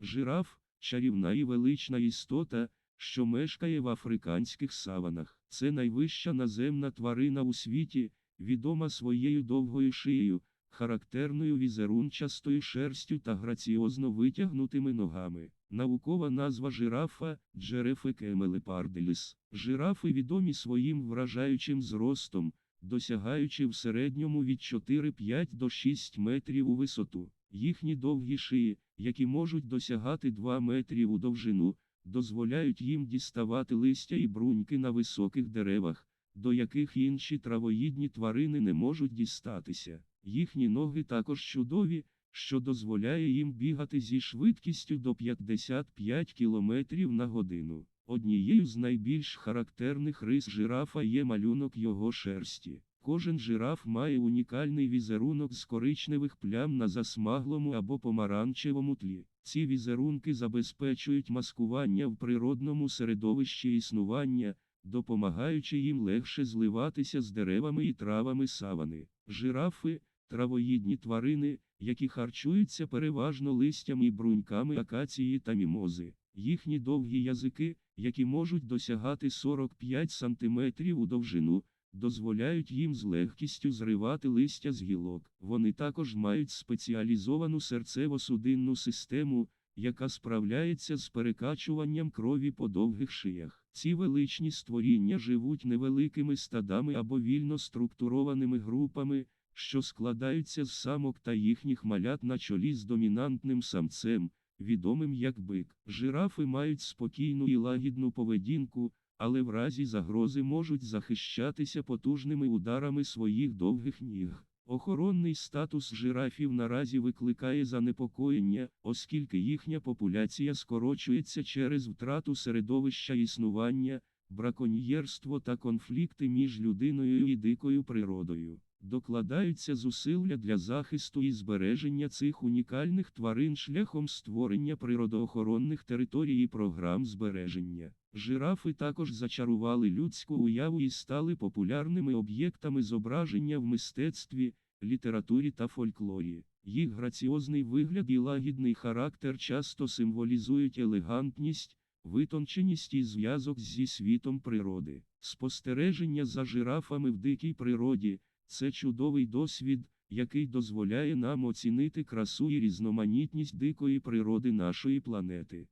Жираф чарівна і велична істота, що мешкає в африканських саванах. Це найвища наземна тварина у світі, відома своєю довгою шиєю, характерною візерунчастою шерстю та граціозно витягнутими ногами. Наукова назва жирафа Джерефекемелепарделіс. Жирафи відомі своїм вражаючим зростом, досягаючи в середньому від 4-5 до 6 метрів у висоту. Їхні довгі шиї, які можуть досягати 2 метрів у довжину, дозволяють їм діставати листя і бруньки на високих деревах, до яких інші травоїдні тварини не можуть дістатися. Їхні ноги також чудові, що дозволяє їм бігати зі швидкістю до 55 км на годину. Однією з найбільш характерних рис жирафа є малюнок його шерсті. Кожен жираф має унікальний візерунок з коричневих плям на засмаглому або помаранчевому тлі. Ці візерунки забезпечують маскування в природному середовищі існування, допомагаючи їм легше зливатися з деревами і травами савани. Жирафи травоїдні тварини, які харчуються переважно листям і бруньками акації та мімози. Їхні довгі язики, які можуть досягати 45 см у довжину, дозволяють їм з легкістю зривати листя з гілок. Вони також мають спеціалізовану серцево-судинну систему, яка справляється з перекачуванням крові по довгих шиях. Ці величні створіння живуть невеликими стадами або вільно структурованими групами, що складаються з самок та їхніх малят на чолі з домінантним самцем, відомим як бик. Жирафи мають спокійну і лагідну поведінку, але в разі загрози можуть захищатися потужними ударами своїх довгих ніг. Охоронний статус жирафів наразі викликає занепокоєння, оскільки їхня популяція скорочується через втрату середовища існування, браконьєрство та конфлікти між людиною і дикою природою. Докладаються зусилля для захисту і збереження цих унікальних тварин шляхом створення природоохоронних територій і програм збереження. Жирафи також зачарували людську уяву і стали популярними об'єктами зображення в мистецтві, літературі та фольклорі. Їх граціозний вигляд і лагідний характер часто символізують елегантність, витонченість і зв'язок зі світом природи. Спостереження за жирафами в дикій природі це чудовий досвід, який дозволяє нам оцінити красу і різноманітність дикої природи нашої планети.